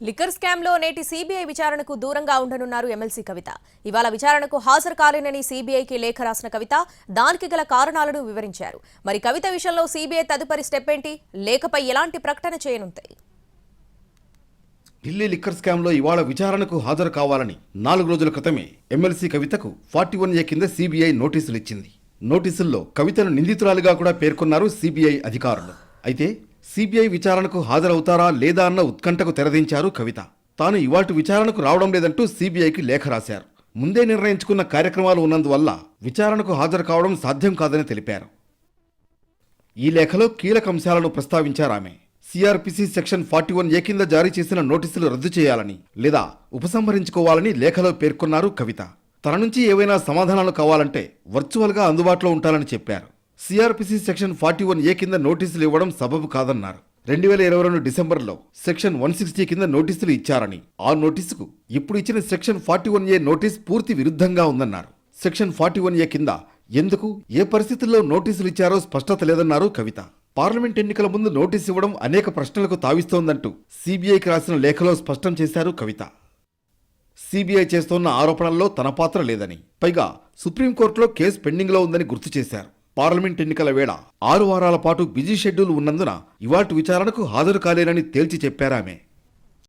Liquor స్కామ్లో నేటి CBI విచారణకు దూరంగా ఉండనున్నారు ఎమ్మెల్సీ కవిత. ఇవాళ విచారణకు హాజరు కాలేనని సీబీఐకి లేఖ రాసిన కవిత దానికి గల కారణాలను వివరించారు. మరి కవిత విషయంలో సీబీఐ తదుపరి స్టెప్ ఏంటి? లేఖపై ఎలాంటి ప్రకటన చేయనుంది ఢిల్లీ లిక్కర్ స్కామ్లో ఇవాళ విచారణకు హాజరు కావాలని నాలుగు రోజుల క్రితమే ఎమ్మెల్సీ కవితకు ఫార్టీ వన్ ఏ కింద సీబీఐ నోటీసులు ఇచ్చింది. నోటీసుల్లో కవితను నిందితురాలిగా కూడా పేర్కొన్నారు సీబీఐ అధికారులు. అయితే సిబిఐ విచారణకు హాజరవుతారా లేదా అన్న ఉత్కంఠకు తెరదించారు కవిత. తాను ఇవాటి విచారణకు రావడం లేదంటూ సిబిఐకి లేఖ రాశారు. ముందే నిర్ణయించుకున్న కార్యక్రమాలు ఉన్నందువల్ల విచారణకు హాజరు కావడం సాధ్యం కాదని తెలిపారు. ఈ లేఖలో కీలక అంశాలను ప్రస్తావించారు ఆమె. CrPC section forty one A కింద జారీ చేసిన నోటీసులు రద్దు చేయాలని లేదా ఉపసంహరించుకోవాలని లేఖలో పేర్కొన్నారు కవిత. తన నుంచి ఏవైనా సమాధానాలు కావాలంటే వర్చువల్గా అందుబాటులో ఉంటాలని చెప్పారు. CrPC section forty one A కింద నోటీసులు ఇవ్వడం సబబు కాదన్నారు. రెండు వేల ఇరవై రెండు డిసెంబర్లో సెక్షన్ వన్ సిక్స్టీ కింద నోటీసులు ఇచ్చారని. ఆ నోటీసుకు ఇప్పుడు ఇచ్చిన section forty one A notice పూర్తి విరుద్ధంగా ఉందన్నారు. సెక్షన్ ఫార్టీ వన్ ఏ కింద ఎందుకు ఏ పరిస్థితుల్లో నోటీసులు ఇచ్చారో స్పష్టత లేదన్నారు కవిత. పార్లమెంట్ ఎన్నికల ముందు నోటీసు ఇవ్వడం అనేక ప్రశ్నలకు తావిస్తోందంటూ సీబీఐకి రాసిన లేఖలో స్పష్టం చేశారు కవిత. సీబీఐ చేస్తోన్న ఆరోపణల్లో తన పాత్ర లేదని. పైగా సుప్రీంకోర్టులో కేసు పెండింగ్లో ఉందని గుర్తు చేశారు. పార్లమెంట్ ఎన్నికల వేళ ఆరు వారాల పాటు బిజీ షెడ్యూల్ ఉన్నందున ఇవాటి విచారణకు హాజరు కాలేనని తేల్చి చెప్పారామె.